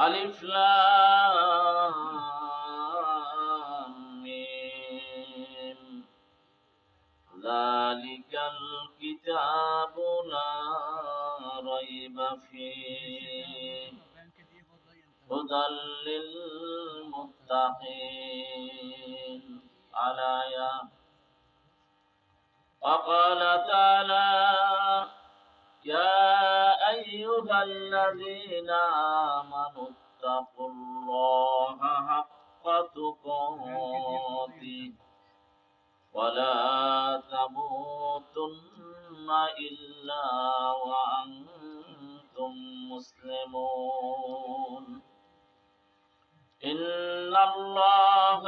ألف لام ذلك الكتاب لا ريب فيه. هدى للمتقين. على يا. وقال تعالى يا أيها الذين آمنوا اتقوا الله حق تقاته ولا تموتن إلا وأنتم مسلمون إن الله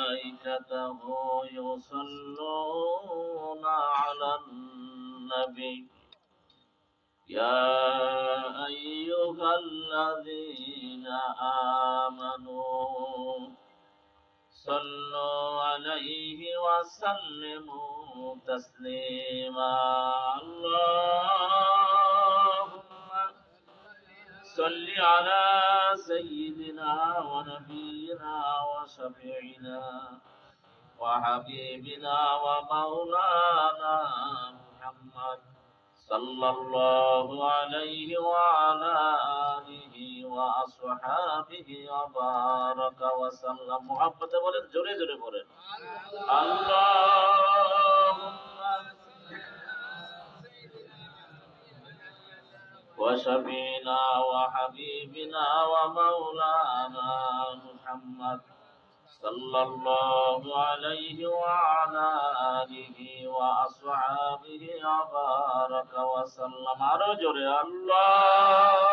وملائكته يصلون على النبي يا أيها الذين آمنوا صلوا عليه وسلموا تسليما اللهم صل على سيدنا ونبينا وشفيعنا وحبيبنا ومولانا محمد صلى الله عليه وعلى آله وأصحابه وبارك وسلم محبت বলেন জোরে জোরে বলেন اللهم وشفينا وحبيبنا ومولانا محمد صلى الله عليه وعلى وبارك وسلم. رجل اللهم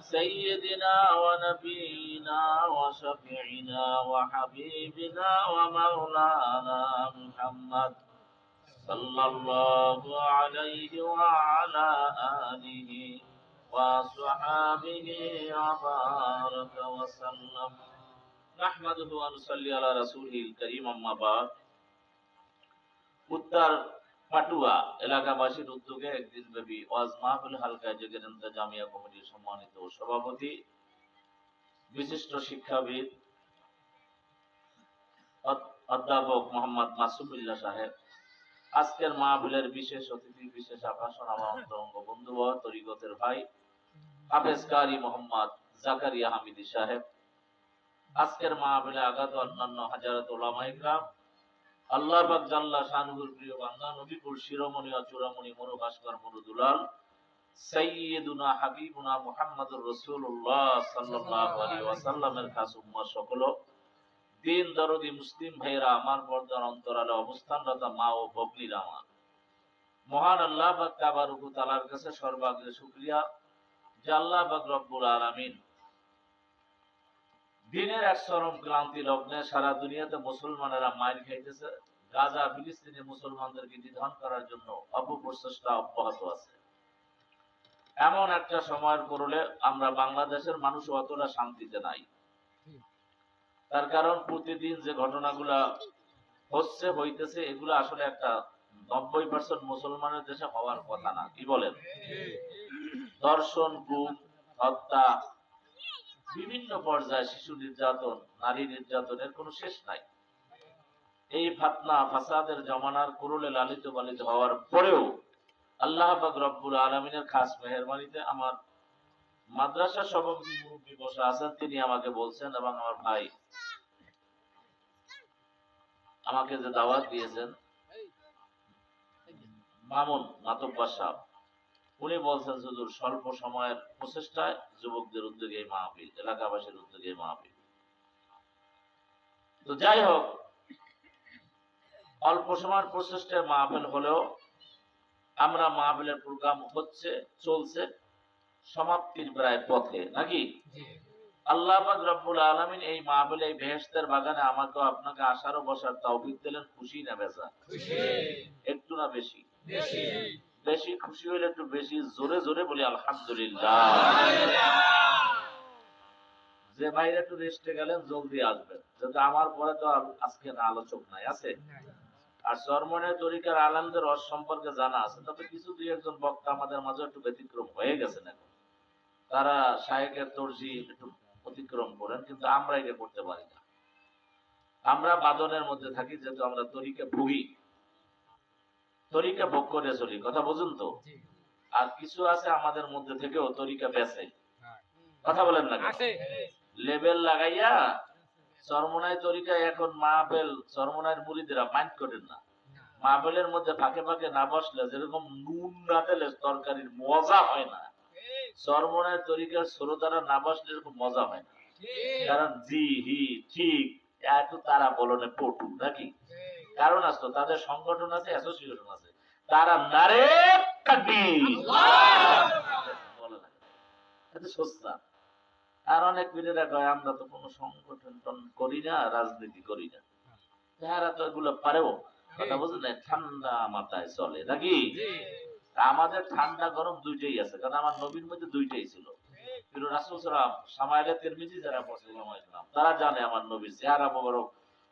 سيدنا ونبينا وشفيعنا وحبيبنا ومولانا محمد صلى الله عليه وعلى آله وصحابه وبارك وسلم. نحمده ونصلي على رسوله الكريم أما بعد. উত্তর পাটুয়া এলাকাবাসীর উদ্যোগে একদিন ব্যাপী ওয়াজ মাহফিল হালকায় জেগেরেন্দ্র জামিয়া কমিটির সম্মানিত সভাপতি, বিশিষ্ট শিক্ষাবিদ অধ্যাপক মোহাম্মদ মাসুমুল্লাহ সাহেব। আজকের মাহফিলের বিশেষ অতিথি, বিশেষ আকর্ষণ আমার অন্তরঙ্গ বন্ধু ও তরিকতের ভাই হাফেজ মোহাম্মদ জাকারিয়া হামিদি সাহেব। আজকের মাহফিলে আগত অন্যান্য হাজারত ওলামা ইকরাম আল্লাহ পাক জাল্লা শানুর প্রিয় বান্দা, নবীপুর শিরোমণি চূড়ামণি মনু ভাস্কর মনু দুলাল সাইয়্যিদুনা হাবিবুনা মুহাম্মদুর রাসূলুল্লাহ সাল্লাল্লাহু আলাইহি ওয়াসাল্লামের খাস সকল দিন দরদি মুসলিম ভাইরা আমার পর্দার অন্তরালে অবস্থানরত মা ও ভগ্নীরা আমার। মহান আল্লাহ পাক তাবারকু তাআলার কাছে সর্বাগ্রে শুকরিয়া। যে আল্লাহ পাক রব্বুল আলামিন দিনের এক চরম ক্লান্তি লগ্নে সারা দুনিয়াতে মুসলমানেরা মাইর খাইতেছে। গাজা ফিলিস্তিনি মুসলমানদেরকে নিধন করার জন্য অপপ্রচেষ্টা অব্যাহত আছে। এমন একটা সময়ের করলে আমরা বাংলাদেশের মানুষ অতটা শান্তিতে নাই। তার কারণ প্রতিদিন যে ঘটনাগুলা হচ্ছে হইতেছে এগুলো আসলে একটা নব্বই পার্সেন্ট মুসলমানের দেশে হওয়ার কথা না। কি বলেন? দর্শন গুম হত্যা বিভিন্ন পর্যায়ে শিশু নির্যাতন, নারী নির্যাতনের কোনো শেষ নাই। এই ফাতনা, ফাসাদের জমানার করলে লালিত পালিত হওয়ার পরেও আল্লাহ রব্বুল আলমিনের খাস মেহরবানিতে আমার মাদ্রাসা সভাপতি মুরব্বী বসে আছেন, তিনি আমাকে বলছেন এবং আমার ভাই আমাকে যে দাওয়াত দিয়েছেন, মামুন মাতব্বার সাহেব। উনি বলছেন হুজুর স্বল্প সময়ের প্রচেষ্টায় যুবকদের উদ্যোগে এই মাহফিল এলাকাবাসীর উদ্যোগে এই মাহফিল। তো যাই হোক অল্প সময়ের প্রচেষ্টায় মাহফিল হলেও আমরা মাহফিলের প্রোগ্রাম হচ্ছে চলছে সমাপ্তির প্রায় পথে নাকি? আল্লাহ পাক রব্বুল আলামিন এই মাহফিল এই বেহেশতের বাগানে আমাকে আপনাকে আসারও বসার তৌফিক দিলেন খুশি না বেজা? একটু না বেশি? বেশি। খুশি হইলে একটু বেশি জোরে জোরে বলি আলহামদুলিল্লাহ। যে ভাইরা একটু রেস্টে গেলেন জলদি আসবেন। যাতে আমার পরে তো আজকে না আলোচক নাই আছে? আর চরমনের তরিকার আলমদের রস সম্পর্কে জানা আছে। তবে কিছু দুই একজন বক্তা আমাদের মাঝে একটু ব্যতিক্রম হয়ে গেছেন এখন। তারা শায়েকের তর্জি একটু অতিক্রম করেন কিন্তু আমরা এটা করতে পারি না। আমরা বাদনের মধ্যে থাকি যেহেতু আমরা তরিকে ভুগি। তরিকা ভোগ করে চলি কথা বুঝুন তো? আর কিছু আছে আমাদের মধ্যে থেকেও তরিকা বেছে কথা বলেন না লেবেল লাগাইয়া চরমনাই তরিকা এখন মাহফেল চরমনাইয়ের মুড়িদেরা মাইন্ড করেন না। মাহফেলের মধ্যে ফাঁকে ফাঁকে না বসলে যেরকম নুন না দিলে তরকারির মজা হয় না। চরমনাইয়ের তরিকার শ্রোতারা না বসলে এরকম মজা হয় না। কারণ জি হি ঠিক এত তারা বলনে পটু নাকি? কারণ আছে তো, তাদের সংগঠন আছে অ্যাসোসিয়েশন আছে। তারা নারে সস্তা। আর অনেক পীরেরা কয় আমরা তো কোনো সংগঠন করি না রাজনীতি করি না। তারা তো এগুলো পারেও কথা বুঝলেন না? ঠান্ডা মাথায় চলে নাকি? আমাদের ঠান্ডা গরম দুইটাই আছে কারণ আমার নবীর মধ্যে দুইটাই ছিল। কিন্তু রাসুল সালাম সামাইলে তিরমিজি যারা পড়ছে তারা জানে আমার নবীর চেহারা মোবারক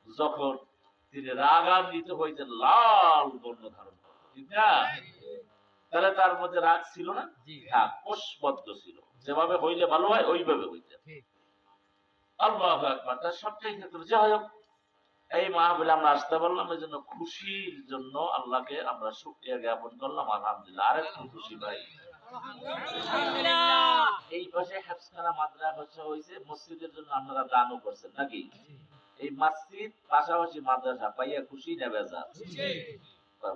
যখন তিনি রাগান্বিত হইতেন লাল বর্ণ ধারণ ঠিক না? তাহলে তার মধ্যে রাগ ছিল না? হ্যাঁ কোষবদ্ধ ছিল। যেভাবে হইলে ভালো হয় ওইভাবে হইতেন। আল্লাহ আকবার তার সবটাই ক্ষেত্রে যাই হোক এই মাহফিলে আমরা আসতে পারলাম এই জন্য খুশির জন্য আল্লাহকে আমরা শুক্রিয়া জ্ঞাপন করলাম আলহামদুলিল্লাহ। আরেকটু খুশি ভাই। এই পাশে হেফসখানা মাদ্রাসা হয়েছে মসজিদের জন্য আপনারা দানও করছেন নাকি? এই মসজিদ পাশাপাশি মাদ্রাসা পাইয়া খুশি না বেজা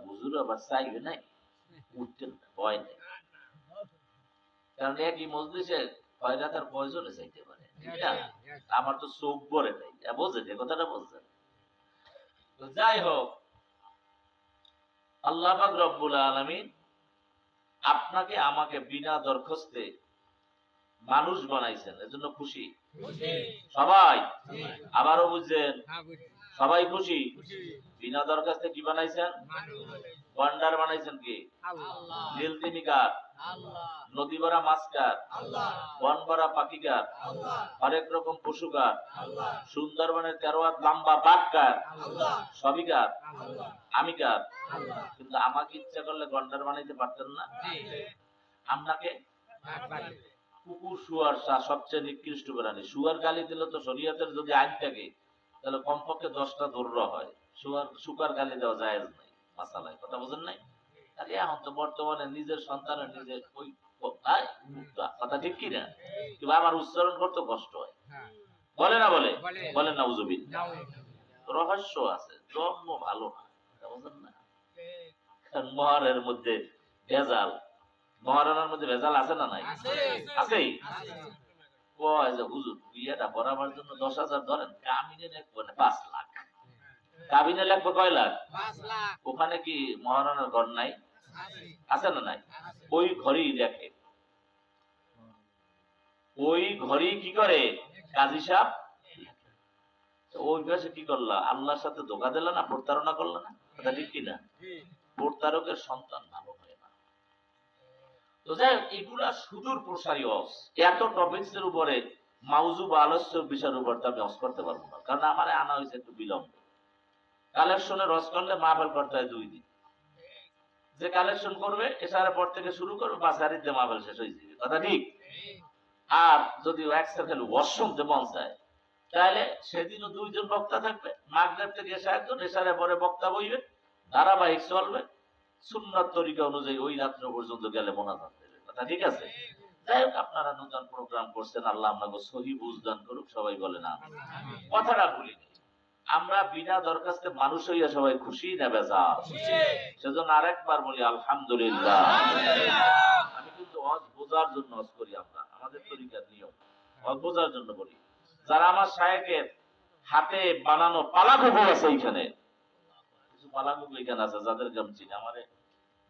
হুজুর আবার চাইবে নাই? উঠতেন না, ভয় নেই। কারণ একই হয়রা তার প্রয়োজনে চাইতে পারে আমার তো চোখ ভরে নাই। বোঝেন কথাটা বলছেন যাই হোক আল্লাহ রব্বুল আলামিন আপনাকে আমাকে বিনা দরখাস্তে মানুষ বানাইছেন এজন্য খুশি। সবাই। আবারও বুঝছেন সবাই খুশি? বিনা দরখাস্তে কি বানাইছেন? গন্ডার বানাইছেন কি? নীল তিমিকার নদী ভরা মাছকার বন ভরা পাখিকার হরেক রকম পশুকার সুন্দরবনের তেরো হাত লম্বা বাঘকার সবিকার আমিকার কিন্তু আমাকে ইচ্ছা করলে গন্ডার বানাইতে পারতেন না। আপনাকে? কুকুর শুয়ার সবচেয়ে নিকৃষ্ট প্রাণী। শুয়ার গালি দিলে তো শরীয়তের যদি আইন থাকে তাহলে কমপক্ষে দশটা হয়। শুয়ার শুকার গালি দেওয়া যায় নাই মাসালায়। কথা বোঝেন নাই? আর এখন তো বর্তমানে নিজের সন্তানের নিজে ওই। কথা ঠিক কি না? আমার উচ্চারণ করতে কষ্ট হয়। বলে না বলে? বলে। না উজুবিন রহস্য আছে জন্ম ভালো না। বোঝেন না? মহারের মধ্যে ভেজাল। মহারণের মধ্যে ভেজাল আছে না নাই? আছে কয় যে হুজুর বিয়েটা জন্য দশ হাজার ধরেন কামিনে না পাঁচ লাখ। কাবিনে লিখব কয় লাখ? ওখানে কি মহারণের ঘর নাই? আছে। না নাই? ওই ঘরেই দেখে। ওই ঘরেই কি করে? কাজী সাহেব? ওই পাশে কি করলা? আল্লাহর সাথে ধোকা দিলা না প্রতারণা করলা না? কথা ঠিক কিনা? প্রতারকের সন্তান। তো এগুলা সুদূর প্রসারী অস। এত টপিকস এর উপরে মাউজু বা আলস্য বিষয়ের উপর আমি অস করতে পারব না, কারণ আমার আনা হয়েছে একটু বিলম্ব। কালেকশনে রস করলে মাহফিল করতে হয় দুই দিন। যে কালেকশন করবে পর থেকে শুরু করবে বা সারিতে মাহফিল শেষ হয়ে যাবে। কথা ঠিক? আর যদি একসাথে ওয়াশরুম যে মন তাহলে সেদিনও দুইজন বক্তা থাকবে। মাগরেব থেকে এসে একজন পরে বক্তা বইবে, ধারাবাহিক চলবে। সুন্নাত তরিকা অনুযায়ী ওই রাত্র পর্যন্ত গেলে মোনাজাত দেবে। কথা ঠিক আছে? যাই হোক আপনারা নতুন প্রোগ্রাম করছেন আল্লাহ আপনাকে সহি বুঝদান করুক সবাই বলে না কথাটা ভুলিনি আমরা বিনা দরখাস্তে মানুষ হইয়া সবাই খুশি সেজন্য আরেকবার বলি আলহামদুলিল্লাহ। আমি কিন্তু হজ বোঝার জন্য হজ করি আমরা আমাদের তরিকার নিয়ম। হজ বোঝার জন্য বলি। যারা আমার শায়েকের হাতে বানানো পালা কুকুর আছে এইখানে আমি চিনি। আমার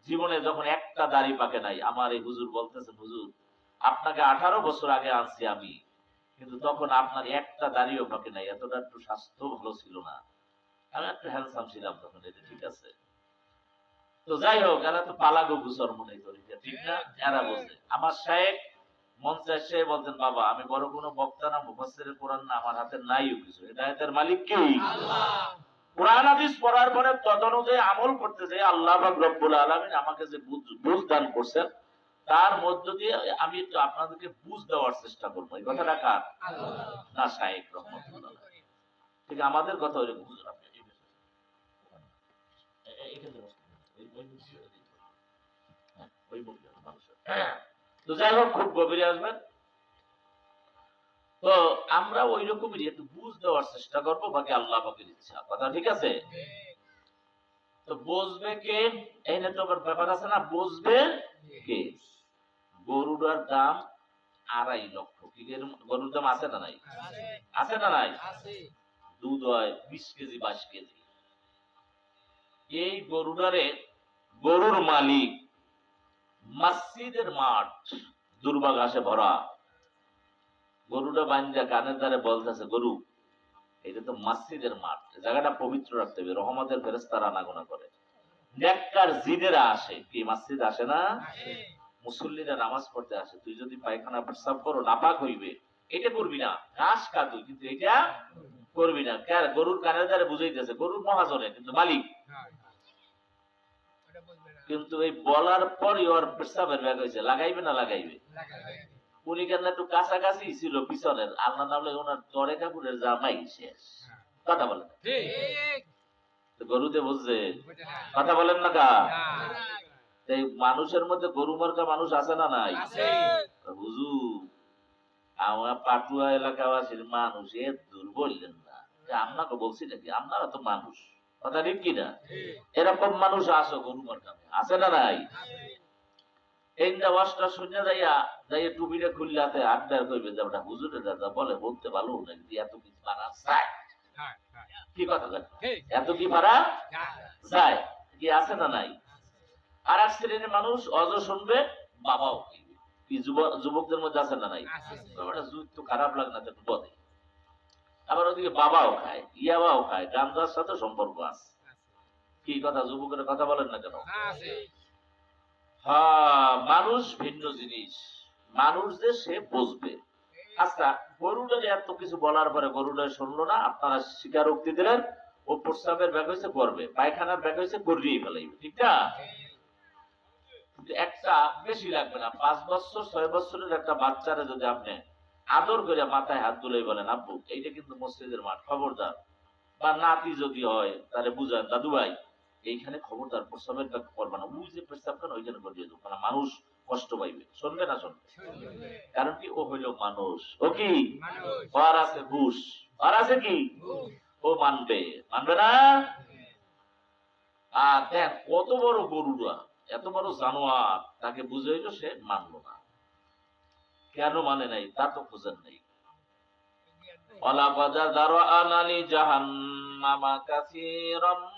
জীবনে যখন একটা দাড়ি পাকে নাই, আমার এই হুজুর বলতেছেন হুজুর, আপনাকে আঠারো বছর আগে আনছি আমি, কিন্তু তখন আপনার একটা পাকে নাই, এতটা একটু স্বাস্থ্য ভালো ছিল না। আমি একটু হ্যান্ডসাম ছিলাম তখন, এটা ঠিক আছে। তো যাই হোক, এরা তো পালাগো গুসর মনে করি ঠিক না? এরা বোঝে। আমার সাহেব, মঞ্চে এসে বলতেন, বাবা, আমি বড় কোনো বক্তা না কোরআন না, আমার হাতে নাইও কিছু। হেদায়েতের মালিক কে কোরআন পড়ার পরে তদনুযায়ী আমল করতে আল্লাহ রব্বুল আলামিন আমাকে যে বুঝ- দান করছেন, তার মধ্য দিয়ে আমি একটু আপনাদেরকে বুঝ দেওয়ার চেষ্টা করব এই কথাটা কার না রহমতুল্লাহ ঠিক, আমাদের কথা। ওই- দিন। হ্যাঁ। তো যাই হোক, খুব গভীরে আসবেন তো আমরা ওই রকমই একটু বুঝ দেওয়ার চেষ্টা করব বাকি আল্লাহ পাকের ইচ্ছা। কথা ঠিক আছে? তো বুঝবে কে? এই না ব্যাপার আছে না বুঝবে কে? গরুটার দাম আড়াই লক্ষ। কি গরুর দাম আছে না নাই? আছে। না নাই? দুধ হয় বিশ কেজি বাইশ কেজি। এই গরুটারে গরুর মালিক মসজিদের মাঠ দুর্বা ঘাসে ভরা। গরুটা বাঞ্জা কানের দ্বারে বলতেছে গরু এটা তো মসজিদের মাঠ। জায়গাটা পবিত্র রাখতে হবে রহমতের ফেরেস্তারা আনাগোনা করে। নেককার জিনেরা আসে। কি মসজিদ আসে না? মুসল্লিরা নামাজ পড়তে আসে। তুই যদি পায়খানা প্রস্রাব করো নাপাক হইবে। এটা করবি না। ঘাস কিন্তু এটা করবি না। কার গরুর কানের দ্বারে বুঝাইতেছে গরুর মহাজনে কিন্তু মালিক। কিন্তু এই বলার পরই ওর প্রস্রাবের ব্যাগ হয়েছে লাগাইবে না লাগাইবে। উনি কেন একটু কাছাকাছি ছিল পিছনের? আল্লাহ নামলে ওনার তরে জামাই শেষ। কথা বলেন। গরুতে বুঝছে কথা বলেন না কা? মানুষের মধ্যে গরু মার্কা মানুষ আছে না নাই? হুজুর আমার পাটুয়া এলাকাবাসীর মানুষ এ দূর বললেন না। যে আপনাকে বলছি নাকি? আপনারা তো মানুষ। কথা ঠিক কিনা? এরকম মানুষ আসো গরু মার্কা আছে না নাই? এই ওয়াজটা শুনে যাইয়া টুপিটা খুললাতে আড্ডার কইবে যে ওটা হুজুরের দাদা বলে বলতে ভালো নাকি এত কিছু মারা যায়? কি কথা? এত কি মারা যায়? কি আছে না নাই? আর এক শ্রেণির মানুষ অজ শুনবে বাবাও কি যুবকদের মধ্যে আছে না নাই? ব্যাপারটা তো খারাপ লাগে না তো একটু বলে। আবার ওদিকে বাবাও খায় ইয়াবাও খায় গান্ধার সাথে সম্পর্ক আছে। কি কথা যুবকের কথা বলেন না কেন? হ্যাঁ মানুষ ভিন্ন জিনিস। মানুষ যে সে বুঝবে। আচ্ছা গরুটার এত কিছু বলার পরে গরুটা শুনলো না, আপনারা স্বীকারোক্তি দিলেন, ও প্রস্রাবের ব্যাগ হয়েছে করবে পায়খানার ব্যাগ হয়েছে করিয়ে ফেলাইবে ঠিক না? একটা বেশি লাগবে না, পাঁচ বছর, ছয় বছরের একটা বাচ্চারে যদি আপনি আদর করে মাথায় হাত তুলে বলেন, আব্বু, এইটা কিন্তু মসজিদের মাঠ, খবরদার। বা নাতি যদি হয়, তাহলে বুঝান দাদু ভাই এইখানে খবরদার প্রস্তাবের ব্যাখ্যা করবে না মানে উনি যে প্রস্তাব কেন ওই জন্য দিয়ে দেবো। মানে মানুষ কষ্ট পাইবে। শুনবে না শুনবে? কারণ কি? ও হইল মানুষ। ও কি? পার আছে ঘুষ। আর আছে কি? ও মানবে। মানবে না? আর দেখ কত বড় গরুরা এত বড় জানোয়ার তাকে বুঝে হইল সে মানলো না। কেন মানে নাই? তা তো খোঁজেন নেই। অলাবাদা দারো আনালি জাহান্নামা কাসিরম।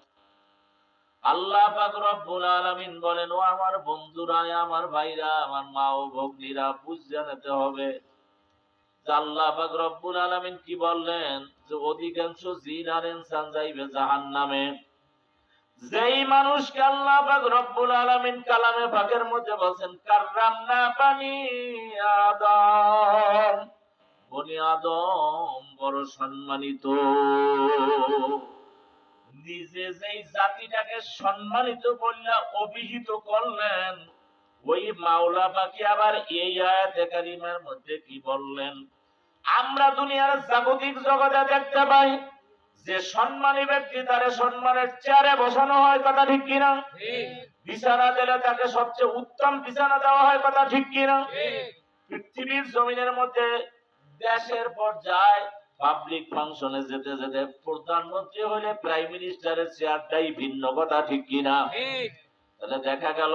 আল্লাহ রব্বুল আলামিন বলেন, ও আমার বন্ধুরা আমার ভাইরা, আমার মা ও ভগ্নীরা, বুঝ জানাতে হবে। আল্লাহ পাক রব্বুল আলামিন কি বললেন? যে অধিকাংশ জিন আর ইনসান যাইবে জাহান্নামে। যেই মানুষকে আল্লাহ পাক রব্বুল আলামিন কালামে পাকের মধ্যে বলেন কাররামনা বানি আদম। বনি আদম বড় সম্মানিত। নিজে যেই জাতিটাকে সম্মানিত করলে অভিহিত করলেন ওই মাওলা পাখি আবার এই আয়াতে কারিমার মধ্যে কি বললেন? আমরা দুনিয়ার জাগতিক জগতে দেখতে পাই যে সম্মানী ব্যক্তি তারে সম্মানের চেয়ারে বসানো হয় কথা ঠিক কিনা? বিছানা দিলে তাকে সবচেয়ে উত্তম বিছানা দেওয়া হয় কথা ঠিক কিনা? পৃথিবীর জমিনের মধ্যে দেশের পর্যায়ে পাবলিক ফাংশনে যেতে যেতে প্রধানমন্ত্রী হলে প্রাইম মিনিস্টারের চেয়ারটাই ভিন্ন কথা ঠিক কিনা তাহলে দেখা গেল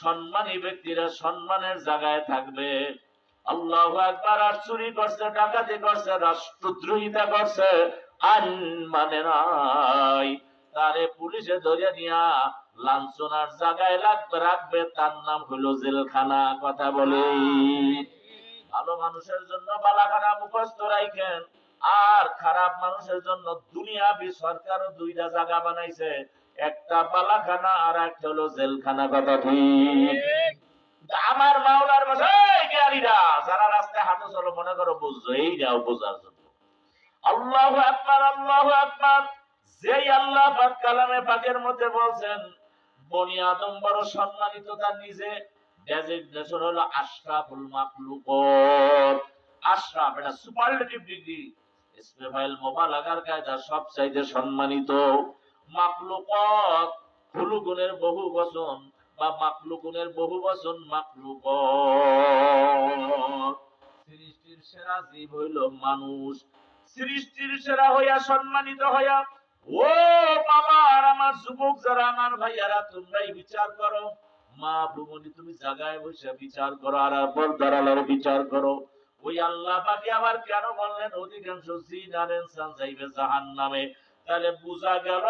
সম্মানী ব্যক্তিরা সম্মানের জায়গায় থাকবে। আল্লাহ একবার আর চুরি করছে ডাকাতি করছে রাষ্ট্রদ্রোহিতা করছে আইন মানে নাই। তারে পুলিশে ধরে নিয়া লাঞ্ছনার জায়গায় লাগবে রাখবে তার নাম হলো জেলখানা কথা বলে। ভালো মানুষের জন্য বালাখানা মুখস্থ রাখেন। আর খারাপ মানুষের জন্য দুনিয়াবি সরকারও দুইটা জায়গা বানাইছে। একটা বালাখানা আর একটা হলো জেলখানা, কথা ঠিক? আমার মাওলার মশাই জ্ঞানীরা যারা রাস্তায় হাঁটো চলো, মনে করো বুঝছ এই যাও বোঝার জন্য। আল্লাহ আকবার আল্লাহ আকবার। যেই আল্লাহ পাক কালামে পাকের মধ্যে বলছেন, বনি আদম বড় সম্মানিত তার নিজে। ডেজিগনেশন হলো আশরাফুল মাকলুকত আশরাফ, এটা সুপারলেটিভ ডিগ্রি ইসমে মোবালাগার কায়দা সব চাইতে সম্মানিত। মাকলুকত খুলুগুণের বহু বচন বা মাকলুকুনের বহু বচন মাকলুক সৃষ্টির সেরা জীব হইল মানুষ। সৃষ্টির সেরা হইয়া সম্মানিত হইয়া, ও বাবা আর আমার যুবক যারা, আমার ভাইয়ারা, তোমরাই বিচার করো। মা ভুবনি তুমি জায়গায় বসে বিচার করো, আর পর্দার আলোর বিচার করো। ওই আল্লাহ পাকে আবার কেন বললেন, অধিকাংশ জিন আর ইনসান যাইবে জাহান নামে তাহলে বুঝা গেল,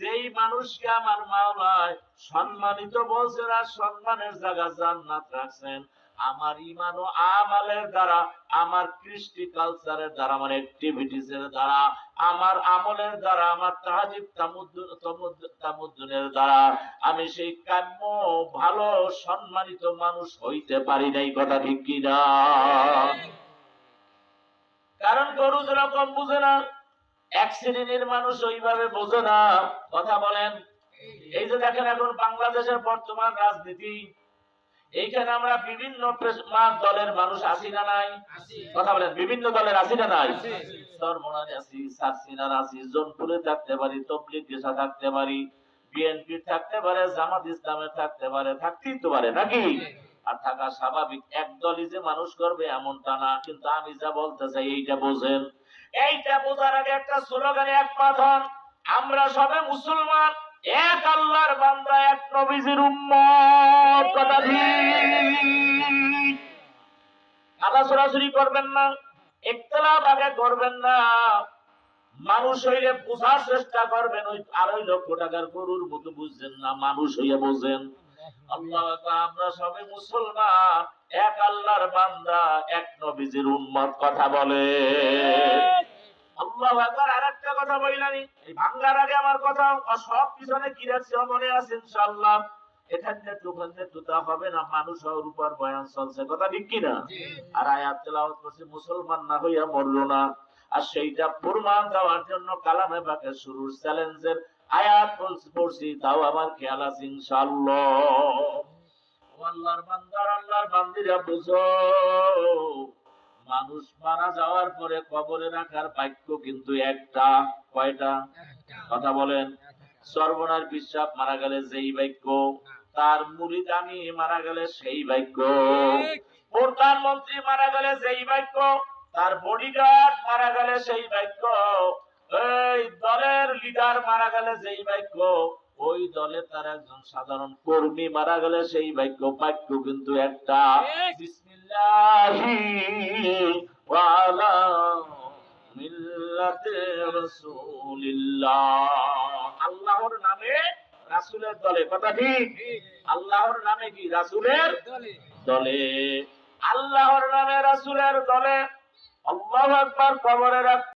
যেই মানুষকে আমার মাওলায় সম্মানিত বলছেন আর সম্মানের জায়গা জান্নাত রাখছেন আমার ইমান ও আমালের দ্বারা, আমার কৃষ্টি কালচারের দ্বারা, আমার অ্যাক্টিভিটিস এর দ্বারা, আমার আমলের দ্বারা, আমার তাহাজিব তামুদ্দুন, তামুদ্দুন- তামুদ্দুনের দ্বারা, আমি সেই কাম্য, ভালো, সম্মানিত মানুষ হইতে পারি নাই, কথা ঠিক কিনা? কারণ গরু যেরকম বুঝে না, এক শ্রেণির মানুষ ওইভাবে বোঝে না। কথা বলেন? এই যে দেখেন এখন বাংলাদেশের বর্তমান রাজনীতি এইখানে আমরা বিভিন্ন দলের মানুষ আছি না নাই? কথা বলেন বিভিন্ন দলের আছি না নাই? সরমনারে আছি সারসিনার আছি জোনপুরে থাকতে পারি তবলিগ থাকতে পারি বিএনপি থাকতে পারে জামাত ইসলামের থাকতে পারে থাকতেই তো পারে নাকি? আর থাকা স্বাভাবিক এক দলই যে মানুষ করবে এমনটা না কিন্তু আমি যা বলতে চাই এইটা বোঝেন। এইটা বোঝার আগে একটা স্লোগানে একমত হন আমরা সবে মুসলমান এক আল্লাহর বান্দা, এক নবীজির উম্মত, কথা ঠিক আদা সরাসরি করবেন না, একতলাপ আগে করবেন না। মানুষ হইলে বোঝার চেষ্টা করবেন, ওই আড়াই লক্ষ টাকার গরুর মতো বুঝছেন না, মানুষ হইয়া বোঝেন। আল্লাহ আমরা সবে মুসলমান, এক আল্লাহর বান্দা, এক নবীজির উম্মত, কথা বলে। আল্লাহ একবার আর একটা কথা বললানি এই ভাঙ্গার আগে আমার কথা সব পিছনে কি রাখছি মনে আছে ইনশাআল্লাহ? এখান থেকে ওখান হবে না মানুষ হওয়ার উপর বয়ান চলছে। কথা ঠিক কিনা আর আয়াত তেলাওয়াত করছে মুসলমান না হইয়া মরলো না। আর সেইটা প্রমাণ দেওয়ার জন্য কালামে বাকে শুরুর চ্যালেঞ্জের আয়াত পড়ছি তাও আমার খেয়াল আছে ইনশাআল্লাহ। আল্লাহর বান্দার আল্লাহর বান্দিরা বুঝো। মানুষ মারা যাওয়ার পরে কবরে রাখার বাক্য কিন্তু একটা। কয়টা? কথা বলেন। সর্বনার বিশ্বাস মারা গেলে যেই বাক্য তার মুরিদ আমি মারা গেলে সেই বাক্য প্রধানমন্ত্রী মারা গেলে যেই বাক্য তার বডিগার্ড মারা গেলে সেই বাক্য এই দলের লিডার মারা গেলে যেই বাক্য ওই দলে তার একজন সাধারণ কর্মী মারা গেলে সেই বাক্য বাক্য কিন্তু একটা। আল্লাহর নামে। রাসুলের দলে কথা ঠিক। আল্লাহর নামে কি? রাসুলের দলে। আল্লাহর নামে রাসুলের দলে। আল্লাহু আকবার কবরে রাখ